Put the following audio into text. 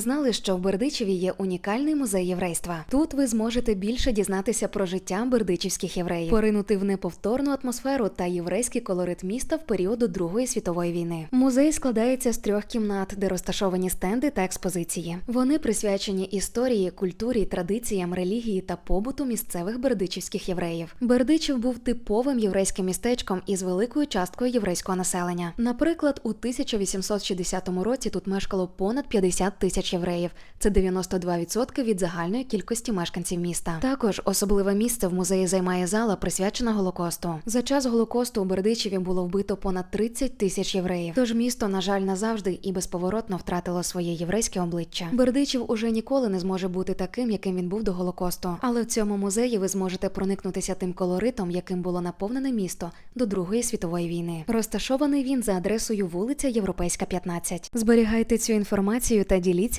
знали, що в Бердичеві є унікальний музей єврейства? Тут ви зможете більше дізнатися про життя бердичівських євреїв, поринути в неповторну атмосферу та єврейський колорит міста в періоду Другої світової війни. Музей складається з трьох кімнат, де розташовані стенди та експозиції. Вони присвячені історії, культурі, традиціям, релігії та побуту місцевих бердичівських євреїв. Бердичів був типовим єврейським містечком із великою часткою єврейського населення. Наприклад, у 1860 році тут мешкало понад 50 тисяч євреїв. Це 92% від загальної кількості мешканців міста. Також особливе місце в музеї займає зала, присвячена Голокосту. За час Голокосту у Бердичеві було вбито понад 30 тисяч євреїв. Тож місто, на жаль, назавжди і безповоротно втратило своє єврейське обличчя. Бердичів уже ніколи не зможе бути таким, яким він був до Голокосту. Але в цьому музеї ви зможете проникнутися тим колоритом, яким було наповнене місто до Другої світової війни. Розташований він за адресою вулиця Європейська, 15. Зберігайте цю інформацію та діліться